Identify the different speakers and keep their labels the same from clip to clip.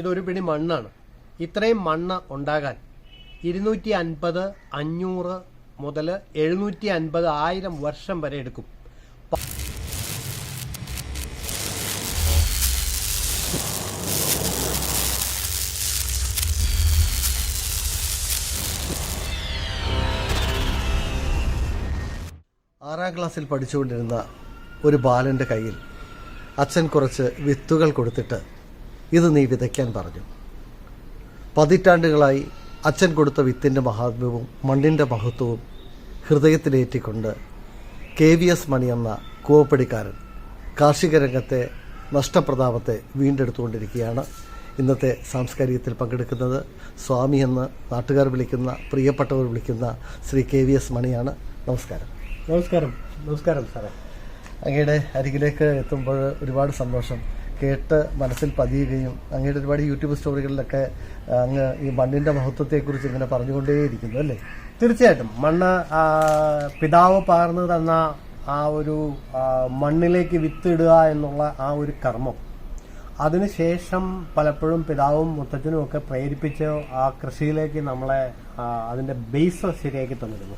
Speaker 1: ഇതൊരു പിടി മണ്ണാണ്. ഇത്രയും മണ്ണ് ഉണ്ടാകാൻ ഇരുന്നൂറ്റി അൻപത് അഞ്ഞൂറ് മുതൽ എഴുന്നൂറ്റി അൻപത് ആയിരം വർഷം വരെ എടുക്കും.
Speaker 2: ആറാം ക്ലാസ്സിൽ പഠിച്ചുകൊണ്ടിരുന്ന ഒരു ബാലന്റെ കയ്യിൽ അച്ഛൻ കുറച്ച് വിത്തുകൾ കൊടുത്തിട്ട് ഇത് നീ വിതയ്ക്കാൻ പറഞ്ഞു. പതിറ്റാണ്ടുകളായി അച്ഛൻ കൊടുത്ത വിത്തിന്റെ മഹാത്മ്യവും മണ്ണിന്റെ മഹത്വവും ഹൃദയത്തിലേറ്റിക്കൊണ്ട് കെ വി എസ് മണി എന്ന കൂവപ്പടിക്കാരൻ കാർഷിക രംഗത്തെ നഷ്ടപ്രതാപത്തെ വീണ്ടെടുത്തുകൊണ്ടിരിക്കുകയാണ്. ഇന്നത്തെ സാംസ്കാരികത്തിൽ പങ്കെടുക്കുന്നത് സ്വാമി എന്ന് നാട്ടുകാർ വിളിക്കുന്ന പ്രിയപ്പെട്ടവർ വിളിക്കുന്ന ശ്രീ കെ വി എസ് മണിയാണ്. നമസ്കാരം.
Speaker 1: നമസ്കാരം. നമസ്കാരം സാറേ.
Speaker 2: അങ്ങയുടെ അരികിലേക്ക് എത്തുമ്പോൾ ഒരുപാട് സന്തോഷം. കേട്ട് മനസ്സിൽ പതിയുകയും അങ്ങയുടെ ഒരുപാട് യൂട്യൂബ് സ്റ്റോറികളിലൊക്കെ അങ്ങ് ഈ മണ്ണിന്റെ മഹത്വത്തെക്കുറിച്ച് ഇങ്ങനെ പറഞ്ഞുകൊണ്ടേയിരിക്കുന്നു അല്ലേ?
Speaker 1: തീർച്ചയായിട്ടും. മണ്ണ് പിതാവ് പകർന്നു തന്ന ആ ഒരു മണ്ണിലേക്ക് വിത്തിടുക എന്നുള്ള ആ ഒരു കർമ്മം അതിനുശേഷം പലപ്പോഴും പിതാവും മുത്തച്ഛനും ഒക്കെ പ്രേരിപ്പിച്ച് ആ കൃഷിയിലേക്ക് നമ്മളെ അതിന്റെ ബേസ് ശരിയാക്കി തന്നിരുന്നു.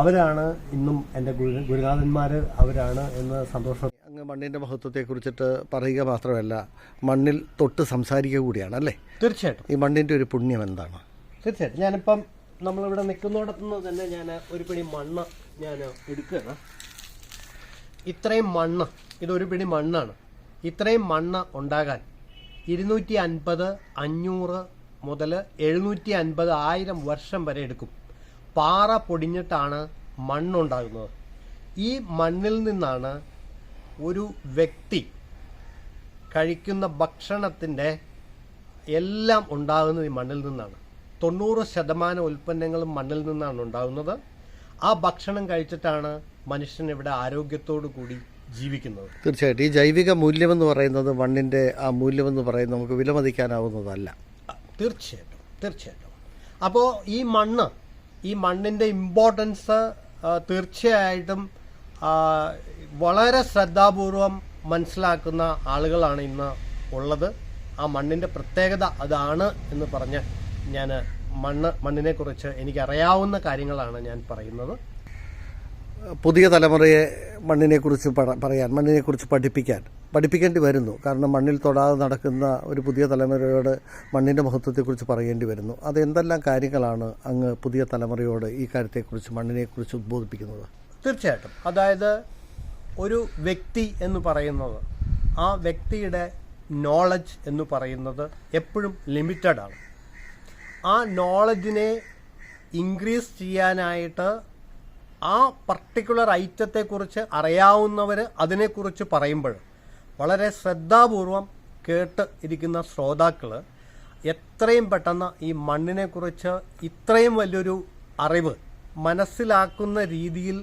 Speaker 1: അവരാണ് ഇന്നും എന്റെ ഗുരു ഗുരുനാഥന്മാർ അവരാണ് എന്ന് സന്തോഷം
Speaker 2: മണ്ണിന്റെ മഹത്വത്തെക്കുറിച്ചിട്ട് പറയുക മാത്രമല്ല മണ്ണിൽ തൊട്ട് സംസാരിക്കുക കൂടിയാണ് അല്ലേ?
Speaker 1: തീർച്ചയായിട്ടും.
Speaker 2: ഈ മണ്ണിന്റെ ഒരു പുണ്യം എന്താണ്?
Speaker 1: തീർച്ചയായിട്ടും. ഞാനിപ്പം നമ്മളിവിടെ നിൽക്കുന്നിടത്തു നിന്ന് തന്നെ ഞാൻ ഒരു പിടി മണ്ണ് ഞാൻ എടുക്കുകയാണ്. ഇത്രയും മണ്ണ് ഇതൊരു പിടി മണ്ണാണ്. ഇത്രയും മണ്ണ് ഉണ്ടാകാൻ ഇരുന്നൂറ്റി അൻപത് അഞ്ഞൂറ് മുതൽ എഴുന്നൂറ്റി അൻപത് ആയിരം വർഷം വരെ എടുക്കും. പാറ പൊടിഞ്ഞിട്ടാണ് മണ്ണുണ്ടാകുന്നത്. ഈ മണ്ണിൽ നിന്നാണ് ഒരു വ്യക്തി കഴിക്കുന്ന ഭക്ഷണത്തിന്റെ എല്ലാം ഉണ്ടാകുന്നത് ഈ മണ്ണിൽ നിന്നാണ്. തൊണ്ണൂറ് ശതമാനം ഉൽപ്പന്നങ്ങളും മണ്ണിൽ നിന്നാണ് ഉണ്ടാകുന്നത്. ആ ഭക്ഷണം കഴിച്ചിട്ടാണ് മനുഷ്യൻ ഇവിടെ ആരോഗ്യത്തോടു കൂടി ജീവിക്കുന്നത്.
Speaker 2: തീർച്ചയായിട്ടും. ഈ ജൈവിക മൂല്യമെന്ന് പറയുന്നത് മണ്ണിന്റെ ആ മൂല്യമെന്ന് പറയുന്നത് നമുക്ക് വിലമതിക്കാനാവുന്നതല്ല.
Speaker 1: തീർച്ചയായിട്ടും തീർച്ചയായിട്ടും. അപ്പോൾ ഈ മണ്ണ് ഈ മണ്ണിന്റെ ഇമ്പോർട്ടൻസ് തീർച്ചയായിട്ടും വളരെ ശ്രദ്ധാപൂർവം മനസ്സിലാക്കുന്ന ആളുകളാണ് ഇന്ന് ഉള്ളത്. ആ മണ്ണിന്റെ പ്രത്യേകത അതാണ് എന്ന് പറഞ്ഞ് ഞാൻ മണ്ണ് മണ്ണിനെക്കുറിച്ച് എനിക്കറിയാവുന്ന കാര്യങ്ങളാണ് ഞാൻ പറയുന്നത്.
Speaker 2: പുതിയ തലമുറയെ മണ്ണിനെക്കുറിച്ച് പറയാൻ മണ്ണിനെക്കുറിച്ച് പഠിപ്പിക്കാൻ പഠിപ്പിക്കേണ്ടി വരുന്നു. കാരണം മണ്ണിൽ തൊടാതെ നടക്കുന്ന ഒരു പുതിയ തലമുറയോട് മണ്ണിന്റെ മഹത്വത്തെക്കുറിച്ച് പറയേണ്ടി വരുന്നു. അത് എന്തെല്ലാം കാര്യങ്ങളാണ് അങ്ങ് പുതിയ തലമുറയോട് ഈ കാര്യത്തെക്കുറിച്ച് മണ്ണിനെക്കുറിച്ച് ഉദ്ബോധിപ്പിക്കുന്നത്?
Speaker 1: തീർച്ചയായിട്ടും. അതായത് ഒരു വ്യക്തി എന്ന് പറയുന്നത് ആ വ്യക്തിയുടെ നോളജ് എന്ന് പറയുന്നത് എപ്പോഴും ലിമിറ്റഡ് ആണ്. ആ നോളജിനെ ഇൻക്രീസ് ചെയ്യാനായിട്ട് ആ പർട്ടിക്കുലർ ഐറ്റത്തെക്കുറിച്ച് അറിയാവുന്നവർ അതിനെക്കുറിച്ച് പറയുമ്പോൾ വളരെ ശ്രദ്ധാപൂർവം കേട്ട് ഇരിക്കുന്ന ശ്രോതാക്കൾ എത്രയും പെട്ടെന്ന് ഈ മണ്ണിനെക്കുറിച്ച് ഇത്രയും വലിയൊരു അറിവ് മനസ്സിലാക്കുന്ന രീതിയിൽ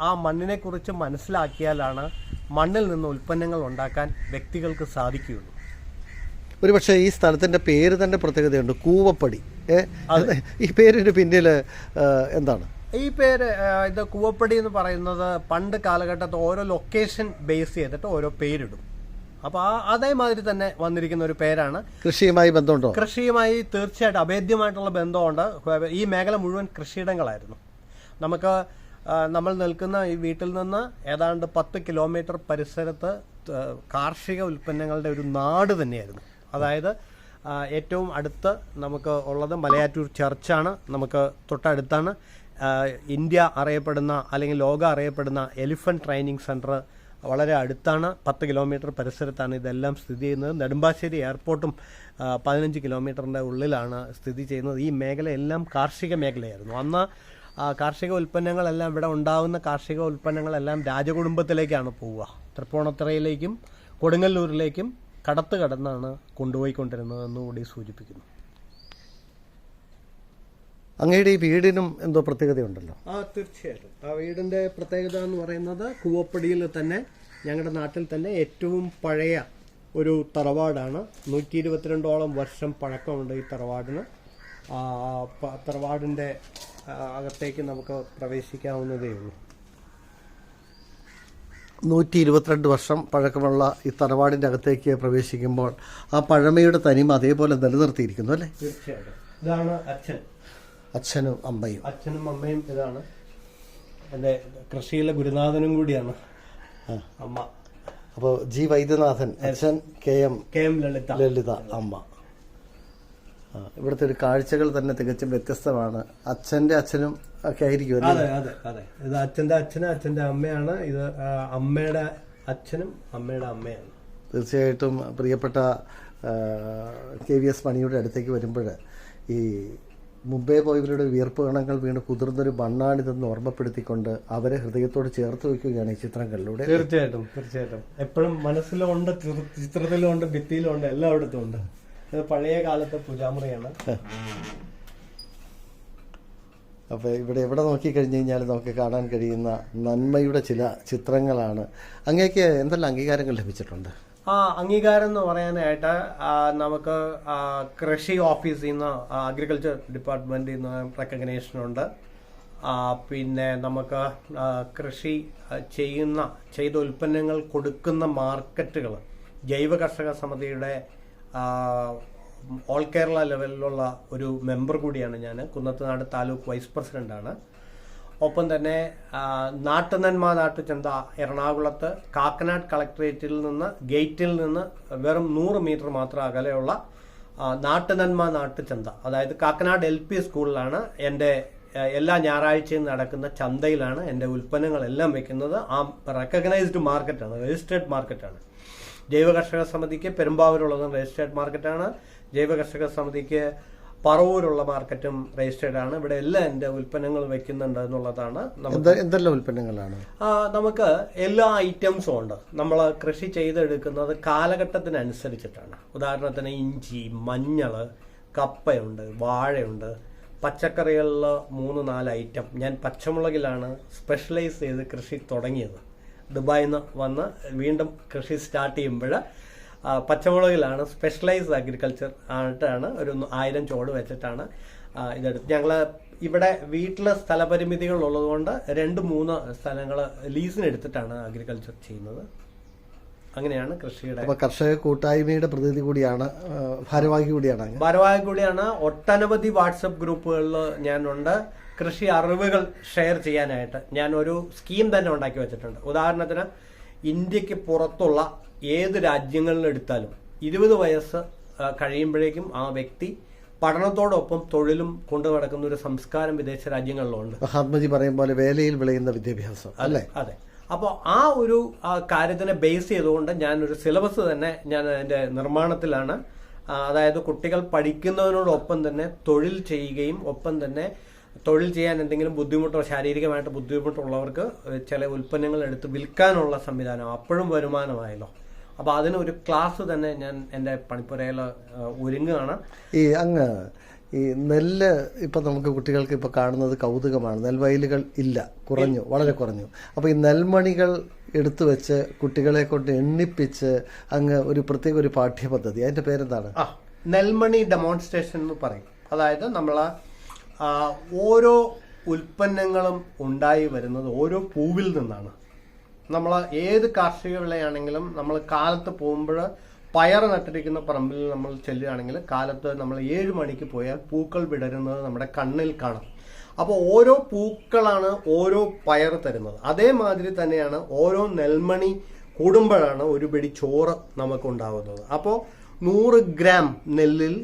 Speaker 1: ആ മണ്ണിനെക്കുറിച്ച് മനസ്സിലാക്കിയാലാണ് മണ്ണിൽ നിന്ന് ഉൽപ്പന്നങ്ങൾ ഉണ്ടാക്കാൻ വ്യക്തികൾക്ക് സാധിക്കുകയുള്ളൂ.
Speaker 2: ഒരുപക്ഷെ ഈ സ്ഥലത്തിന്റെ പേര് തന്നെ പ്രത്യേകതയുണ്ട്. കൂവപ്പടി. ഈ പേരിന് പിന്നിൽ എന്താണ്?
Speaker 1: ഈ പേര് ഇത് കൂവപ്പടി എന്ന് പറയുന്നത് പണ്ട് കാലഘട്ടത്ത് ഓരോ ലൊക്കേഷൻ ബേസ് ചെയ്തിട്ട് ഓരോ പേരിടും. അപ്പോൾ ആ അതേമാതിരി തന്നെ വന്നിരിക്കുന്ന ഒരു പേരാണ്.
Speaker 2: കൃഷിയുമായി ബന്ധമുണ്ടോ?
Speaker 1: കൃഷിയുമായി തീർച്ചയായിട്ടും അഭേദ്യമായിട്ടുള്ള ബന്ധമുണ്ട്. ഈ മേഖല മുഴുവൻ കൃഷിയിടങ്ങളായിരുന്നു. നമുക്ക് നമ്മൾ നിൽക്കുന്ന ഈ വീട്ടിൽ നിന്ന് ഏതാണ്ട് പത്ത് കിലോമീറ്റർ പരിസരത്ത് കാർഷിക ഉൽപ്പന്നങ്ങളുടെ ഒരു നാട് തന്നെയായിരുന്നു. അതായത് ഏറ്റവും അടുത്ത് നമുക്ക് ഉള്ളത് മലയാറ്റൂർ ചർച്ചാണ്. നമുക്ക് തൊട്ടടുത്താണ്. ഇന്ത്യ അറിയപ്പെടുന്ന അല്ലെങ്കിൽ ലോകം അറിയപ്പെടുന്ന എലിഫന്റ് ട്രെയിനിങ് സെന്റർ വളരെ അടുത്താണ്. പത്ത് കിലോമീറ്റർ പരിസരത്താണ് ഇതെല്ലാം സ്ഥിതി ചെയ്യുന്നത്. നെടുമ്പാശ്ശേരി എയർപോർട്ടും പതിനഞ്ച് കിലോമീറ്ററിന്റെ ഉള്ളിലാണ് സ്ഥിതി ചെയ്യുന്നത്. ഈ മേഖലയെല്ലാം കാർഷിക മേഖലയായിരുന്നു. അന്ന് കാർഷിക ഉൽപ്പന്നങ്ങളെല്ലാം ഇവിടെ ഉണ്ടാകുന്ന കാർഷിക ഉൽപ്പന്നങ്ങളെല്ലാം രാജകുടുംബത്തിലേക്കാണ് പോവുക. തൃപ്പൂണിത്തുറയിലേക്കും കൊടുങ്ങല്ലൂരിലേക്കും കടത്ത് കടന്നാണ് കൊണ്ടുപോയിക്കൊണ്ടിരുന്നത് എന്നുകൂടി സൂചിപ്പിക്കുന്നു.
Speaker 2: അങ്ങയുടെ ഈ വീടിനും എന്തോ പ്രത്യേകതയുണ്ടല്ലോ?
Speaker 1: ആ തീർച്ചയായിട്ടും. ആ വീടിന്റെ പ്രത്യേകത എന്ന് പറയുന്നത് കൂവപ്പടിയിൽ തന്നെ ഞങ്ങളുടെ നാട്ടിൽ തന്നെ ഏറ്റവും പഴയ ഒരു തറവാടാണ്. നൂറ്റി ഇരുപത്തിരണ്ടോളം വർഷം പഴക്കമുണ്ട് ഈ തറവാടിന്. ആ, തറവാടിന്റെ ആ, അകത്തേക്ക് നമുക്ക് പ്രവേശിക്കാവുന്നതേ ഉള്ളൂ.
Speaker 2: നൂറ്റി ഇരുപത്തിരണ്ട് വർഷം പഴക്കമുള്ള ഈ തറവാടിന്റെ അകത്തേക്ക് പ്രവേശിക്കുമ്പോൾ ആ പഴമയുടെ തനിമ അതേപോലെ നിലനിർത്തിയിരിക്കുന്നു അല്ലേ?
Speaker 1: തീർച്ചയായിട്ടും. ഇതാണ് അച്ഛൻ.
Speaker 2: അച്ഛനും അമ്മയും.
Speaker 1: അച്ഛനും അമ്മയും ഇതാണ്. എന്റെ കൃഷിയിലെ ഗുരുനാഥനും കൂടിയാണ് അമ്മ.
Speaker 2: അപ്പോൾ ജി വൈദ്യനാഥൻ അച്ഛൻ K M
Speaker 1: K M Lalitha.
Speaker 2: Lalitha അമ്മ. ഇവിടുത്തെ ഒരു കാഴ്ചകൾ തന്നെ തികച്ചും വ്യത്യസ്തമാണ്. അച്ഛന്റെ അച്ഛനും ഒക്കെ ആയിരിക്കും
Speaker 1: അതെ അതെ അതെ. ഇത് അച്ഛന്റെ അച്ഛനും അച്ഛന്റെ അമ്മയാണ്. ഇത് അമ്മയുടെ അച്ഛനും അമ്മയുടെ അമ്മയാണ്.
Speaker 2: തീർച്ചയായിട്ടും പ്രിയപ്പെട്ട കെ വി എസ് മണിയുടെ അടുത്തേക്ക് വരുമ്പോൾ ഈ മുംബൈ പോയവരുടെ വിയർപ്പ് കണങ്ങൾ വീണ് കുതിർന്നൊരു മണ്ണാണിതെന്ന് ഓർമ്മപ്പെടുത്തിക്കൊണ്ട് അവരെ ഹൃദയത്തോട് ചേർത്ത് വെക്കുകയാണ് ഈ ചിത്രങ്ങളിലൂടെ.
Speaker 1: തീർച്ചയായിട്ടും തീർച്ചയായിട്ടും. എപ്പോഴും മനസ്സിലുണ്ട് ചിത്രത്തിലുണ്ട് ഭിത്തിയിലുണ്ട് എല്ലായിടത്തും ഉണ്ട്. ഇത് പഴയ കാലത്തെ പൂജാമുറിയാണ്.
Speaker 2: അപ്പോൾ ഇവിടെ എവിടെ കഴിഞ്ഞു കഴിഞ്ഞാൽ നമുക്ക് കാണാൻ കഴിയുന്ന നന്മയുടെ ചില ചിത്രങ്ങളാണ്. അങ്ങേക്ക് എന്തെല്ലാം അംഗീകാരങ്ങൾ ലഭിച്ചിട്ടുണ്ട്?
Speaker 1: ആ അംഗീകാരം എന്ന് പറയാനായിട്ട് നമുക്ക് കൃഷി ഓഫീസിൽ നിന്ന് അഗ്രികൾച്ചർ ഡിപ്പാർട്ട്മെന്റിൽ നിന്ന് റെക്കഗ്നേഷൻ ഉണ്ട്. പിന്നെ നമുക്ക് കൃഷി ചെയ്യുന്ന ചെയ്ത ഉൽപ്പന്നങ്ങൾ കൊടുക്കുന്ന മാർക്കറ്റുകൾ ജൈവ കർഷക സമിതിയുടെ ഓൾ കേരള ലെവലിലുള്ള ഒരു മെമ്പർ കൂടിയാണ് ഞാൻ കുന്നത്തുനാട് താലൂക്ക് വൈസ് പ്രസിഡന്റാണ്. ഒപ്പം തന്നെ നാട്ടുനന്മാ നാട്ടുചന്ത എറണാകുളത്ത് കാക്കനാട് കളക്ടറേറ്റിൽ നിന്ന് ഗേറ്റിൽ നിന്ന് വെറും നൂറ് മീറ്റർ മാത്രം അകലെയുള്ള നാട്ടുനന്മാ നാട്ടുചന്ത അതായത് കാക്കനാട് എൽ പി സ്കൂളിലാണ് എന്റെ എല്ലാ ഞായറാഴ്ചയും നടക്കുന്ന ചന്തയിലാണ് എന്റെ ഉൽപ്പന്നങ്ങളെല്ലാം വെക്കുന്നത്. ആ റെക്കഗ്നൈസ്ഡ് മാർക്കറ്റാണ് രജിസ്റ്റേർഡ് മാർക്കറ്റാണ് ജൈവ കർഷക സമിതിക്ക് പെരുമ്പാവൂരുള്ളത് രജിസ്റ്റേർഡ് മാർക്കറ്റാണ് ജൈവ കർഷക സമിതിക്ക് പറവൂരുള്ള മാർക്കറ്റും രജിസ്റ്റേർഡ് ആണ്. ഇവിടെ എല്ലാം എന്റെ ഉൽപ്പന്നങ്ങൾ വെക്കുന്നുണ്ട് എന്നുള്ളതാണ്
Speaker 2: എന്തെല്ലാം ഉൽപ്പന്നങ്ങളാണ്?
Speaker 1: നമുക്ക് എല്ലാ ഐറ്റംസും ഉണ്ട്. നമ്മൾ കൃഷി ചെയ്തെടുക്കുന്നത് കാലഘട്ടത്തിനനുസരിച്ചിട്ടാണ്. ഉദാഹരണത്തിന് ഇഞ്ചി മഞ്ഞൾ കപ്പയുണ്ട് വാഴയുണ്ട്. പച്ചക്കറികളിൽ മൂന്ന് നാല് ഐറ്റം ഞാൻ പച്ചമുളകിലാണ് സ്പെഷ്യലൈസ് ചെയ്ത് കൃഷി തുടങ്ങിയത്. ദുബായിൽ നിന്ന് വന്ന് വീണ്ടും കൃഷി സ്റ്റാർട്ട് ചെയ്യുമ്പോൾ പച്ചമുളകിലാണ് സ്പെഷ്യലൈസ്ഡ് അഗ്രികൾച്ചർ ആയിട്ടാണ് ഒരു ആയിരം ചോട് വെച്ചിട്ടാണ് ഇതെടുത്ത്. ഞങ്ങൾ ഇവിടെ വീട്ടിലെ സ്ഥലപരിമിതികൾ ഉള്ളതുകൊണ്ട് രണ്ട് മൂന്ന് സ്ഥലങ്ങൾ ലീസിന് എടുത്തിട്ടാണ് അഗ്രികൾച്ചർ ചെയ്യുന്നത്. അങ്ങനെയാണ് കൃഷിയുടെ
Speaker 2: കർഷക കൂട്ടായ്മയുടെ പ്രതിനിധി കൂടിയാണ് ഭാരവാഹി കൂടിയാണ്
Speaker 1: ഭാരവാഹി കൂടിയാണ്. ഒട്ടനവധി വാട്സപ്പ് ഗ്രൂപ്പുകളിൽ ഞാനുണ്ട്. കൃഷി അറിവുകൾ ഷെയർ ചെയ്യാനായിട്ട് ഞാൻ ഒരു സ്കീം തന്നെ ഉണ്ടാക്കി വെച്ചിട്ടുണ്ട്. ഉദാഹരണത്തിന് ഇന്ത്യയ്ക്ക് പുറത്തുള്ള ഏത് രാജ്യങ്ങളിൽ എടുത്താലും ഇരുപത് വയസ്സ് കഴിയുമ്പോഴേക്കും ആ വ്യക്തി പഠനത്തോടൊപ്പം തൊഴിലും കൊണ്ടു നടക്കുന്ന ഒരു സംസ്കാരം വിദേശ രാജ്യങ്ങളിലുണ്ട്.
Speaker 2: മഹാത്മജി പറയും പോലെ വേലയിൽ വിളയുന്ന വിദ്യാഭ്യാസം അല്ലേ?
Speaker 1: അതെ. അപ്പോൾ ആ ഒരു കാര്യത്തിനെ ബേസ് ചെയ്തുകൊണ്ട് ഞാനൊരു ഒരു സിലബസ് തന്നെ ഞാൻ അതിന്റെ നിർമ്മാണത്തിലാണ്. അതായത് കുട്ടികൾ പഠിക്കുന്നതിനോടൊപ്പം തന്നെ തൊഴിൽ ചെയ്യുകയും ഒപ്പം തന്നെ തൊഴിൽ ചെയ്യാൻ എന്തെങ്കിലും ബുദ്ധിമുട്ടോ ശാരീരികമായിട്ട് ബുദ്ധിമുട്ടുള്ളവർക്ക് ചില ഉൽപ്പന്നങ്ങൾ എടുത്ത് വിൽക്കാനുള്ള സംവിധാനം അപ്പോഴും വരുമാനമായല്ലോ. അപ്പോൾ അതിന് ഒരു ക്ലാസ് തന്നെ ഞാൻ എന്റെ പണിപ്പുരയിൽ ഒരുങ്ങുകയാണ്.
Speaker 2: ഈ അങ്ങ് ഈ നെല്ല് ഇപ്പം നമുക്ക് കുട്ടികൾക്ക് ഇപ്പോൾ കാണുന്നത് കൗതുകമാണ്. നെൽവയലുകൾ ഇല്ല കുറഞ്ഞു വളരെ കുറഞ്ഞു. അപ്പോൾ ഈ നെൽമണികൾ എടുത്തു വെച്ച് കുട്ടികളെ കൊണ്ട് എണ്ണിപ്പിച്ച് അങ്ങ് ഒരു പ്രത്യേക ഒരു പാഠ്യപദ്ധതി. അതിന്റെ പേരെന്താണ്?
Speaker 1: ആ നെൽമണി ഡെമോൺസ്ട്രേഷൻ എന്ന് പറയും. അതായത് നമ്മൾ ഓരോ ഉൽപ്പന്നങ്ങളും ഉണ്ടായി വരുന്നത് ഓരോ പൂവിൽ നിന്നാണ്. നമ്മൾ ഏത് കാർഷിക വിളയാണെങ്കിലും നമ്മൾ കാലത്ത് പോകുമ്പോൾ പയർ നട്ടിരിക്കുന്ന പറമ്പിൽ നമ്മൾ ചെല്ലുകയാണെങ്കിൽ കാലത്ത് നമ്മൾ ഏഴ് മണിക്ക് പോയാൽ പൂക്കൾ വിടരുന്നത് നമ്മുടെ കണ്ണിൽ കാണാം. അപ്പോൾ ഓരോ പൂക്കളാണ് ഓരോ പയർ തരുന്നത്. അതേമാതിരി തന്നെയാണ് ഓരോ നെൽമണി കൂടുമ്പോഴാണ് ഒരു പിടി ചോറ് നമുക്കുണ്ടാകുന്നത് അപ്പോൾ നൂറ് ഗ്രാം നെല്ലിൽ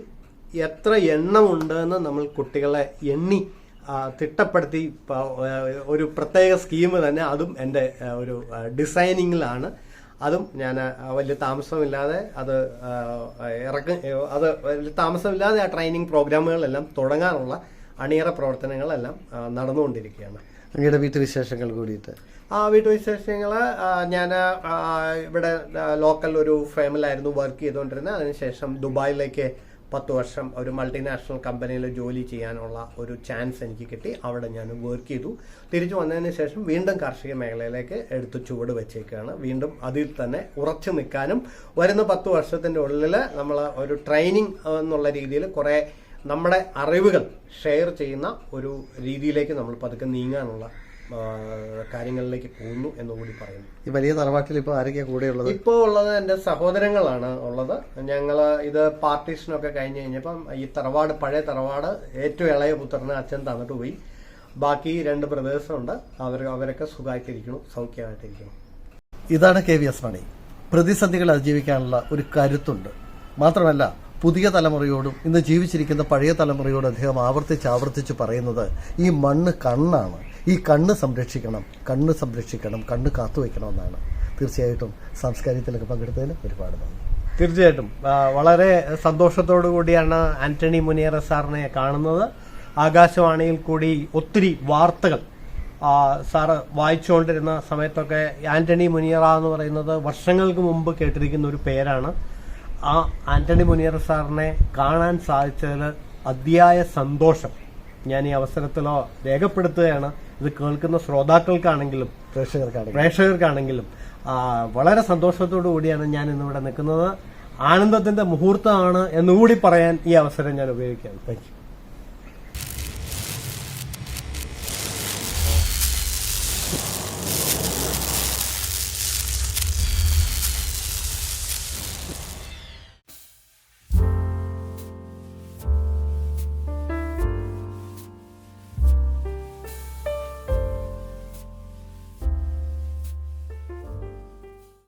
Speaker 1: എത്ര എണ്ണമുണ്ട് എന്ന് നമ്മൾ കുട്ടികളെ എണ്ണി തിട്ടപ്പെടുത്തി ഒരു പ്രത്യേക സ്കീം തന്നെ അതും എന്റെ ഒരു ഡിസൈനിങ്ങിലാണ് അതും ഞാൻ വലിയ താമസമില്ലാതെ അത് ഇറക്ക അത് വലിയ താമസമില്ലാതെ ആ ട്രെയിനിങ് പ്രോഗ്രാമുകളെല്ലാം തുടങ്ങാനുള്ള അണിയറ പ്രവർത്തനങ്ങളെല്ലാം നടന്നുകൊണ്ടിരിക്കുകയാണ്.
Speaker 2: അങ്ങയുടെ വീട്ടുവിശേഷങ്ങൾ കൂടിയിട്ട്.
Speaker 1: ആ വീട്ടുവിശേഷങ്ങൾ ഞാൻ ഇവിടെ ലോക്കൽ ഒരു ഫേമിലായിരുന്നു വർക്ക് ചെയ്തുകൊണ്ടിരുന്നത്. അതിനുശേഷം ദുബായിലേക്ക് പത്ത് വർഷം ഒരു മൾട്ടിനാഷണൽ കമ്പനിയിൽ ജോലി ചെയ്യാനുള്ള ഒരു ചാൻസ് എനിക്ക് കിട്ടി. അവിടെ ഞാൻ വർക്ക് ചെയ്തു. തിരിച്ചു വന്നതിന് ശേഷം വീണ്ടും കാർഷിക മേഖലയിലേക്ക് എടുത്ത് ചുവട് വെച്ചേക്കാണ്. വീണ്ടും അതിൽ തന്നെ ഉറച്ചു നിൽക്കാനും വരുന്ന പത്ത് വർഷത്തിന്റെ ഉള്ളിൽ നമ്മൾ ഒരു ട്രെയിനിങ് എന്നുള്ള രീതിയിൽ കുറേ നമ്മുടെ അറിവുകൾ ഷെയർ ചെയ്യുന്ന ഒരു രീതിയിലേക്ക് നമ്മൾ പതുക്കെ നീങ്ങാനുള്ള കാര്യങ്ങളിലേക്ക് പോകുന്നു എന്നുകൂടി പറയുന്നു.
Speaker 2: ഈ വലിയ തറവാട്ടിൽ ഇപ്പോൾ ആരൊക്കെയാണ് കൂടെയുള്ളത്
Speaker 1: ഇപ്പോൾ ഉള്ളത് എന്റെ സഹോദരങ്ങളാണ് ഉള്ളത്. ഞങ്ങൾ ഇത് പാർട്ടീഷനൊക്കെ കഴിഞ്ഞ് കഴിഞ്ഞപ്പം ഈ തറവാട് പഴയ തറവാട് ഏറ്റവും ഇളയ പുത്രന് അച്ഛൻ തന്നിട്ട് പോയി. ബാക്കി രണ്ട് ബ്രദേഴ്സുണ്ട് അവർ അവരൊക്കെ സുഖമായിട്ടിരിക്കണം സൗഖ്യമായിട്ടിരിക്കണം
Speaker 2: ഇതാണ് കെ വി എസ് മണി. പ്രതിസന്ധികൾ അതിജീവിക്കാനുള്ള ഒരു കരുത്തുണ്ട്. മാത്രമല്ല പുതിയ തലമുറയോടും ഇന്ന് ജീവിച്ചിരിക്കുന്ന പഴയ തലമുറയോടും അദ്ദേഹം ആവർത്തിച്ച് ആവർത്തിച്ച് പറയുന്നത് ഈ മണ്ണ് കണ്ണാണ്. ഈ കണ്ണ് സംരക്ഷിക്കണം കണ്ണ് സംരക്ഷിക്കണം കണ്ണ് കാത്തുവെക്കണമെന്നാണ് തീർച്ചയായിട്ടും സാംസ്കാരികത്തിലൊക്കെ പങ്കെടുത്തതിന് ഒരുപാട് നന്ദി.
Speaker 1: തീർച്ചയായിട്ടും. വളരെ സന്തോഷത്തോടു കൂടിയാണ് ആന്റണി മുനിയറ സാറിനെ കാണുന്നത്. ആകാശവാണിയിൽ കൂടി ഒത്തിരി വാർത്തകൾ സാറ് വായിച്ചുകൊണ്ടിരുന്ന സമയത്തൊക്കെ ആന്റണി മുനിയറ എന്ന് പറയുന്നത് വർഷങ്ങൾക്ക് മുമ്പ് കേട്ടിരിക്കുന്ന ഒരു പേരാണ്. ആ ആന്റണി മുനിയറ സാറിനെ കാണാൻ സാധിച്ചതിൽ അതിയായ സന്തോഷം. ഞാൻ ഈ അവസരത്തിലോ രേഖപ്പെടുത്തുകയാണ്. ഇത് കേൾക്കുന്ന ശ്രോതാക്കൾക്കാണെങ്കിലും
Speaker 2: പ്രേക്ഷകർക്കാണ്
Speaker 1: പ്രേക്ഷകർക്കാണെങ്കിലും വളരെ സന്തോഷത്തോടു കൂടിയാണ് ഞാൻ ഇന്നിവിടെ നിൽക്കുന്നത്. ആനന്ദത്തിന്റെ മുഹൂർത്തമാണ് എന്നുകൂടി പറയാൻ ഈ അവസരം ഞാൻ ഉപയോഗിക്കുകയാണ്. Thank you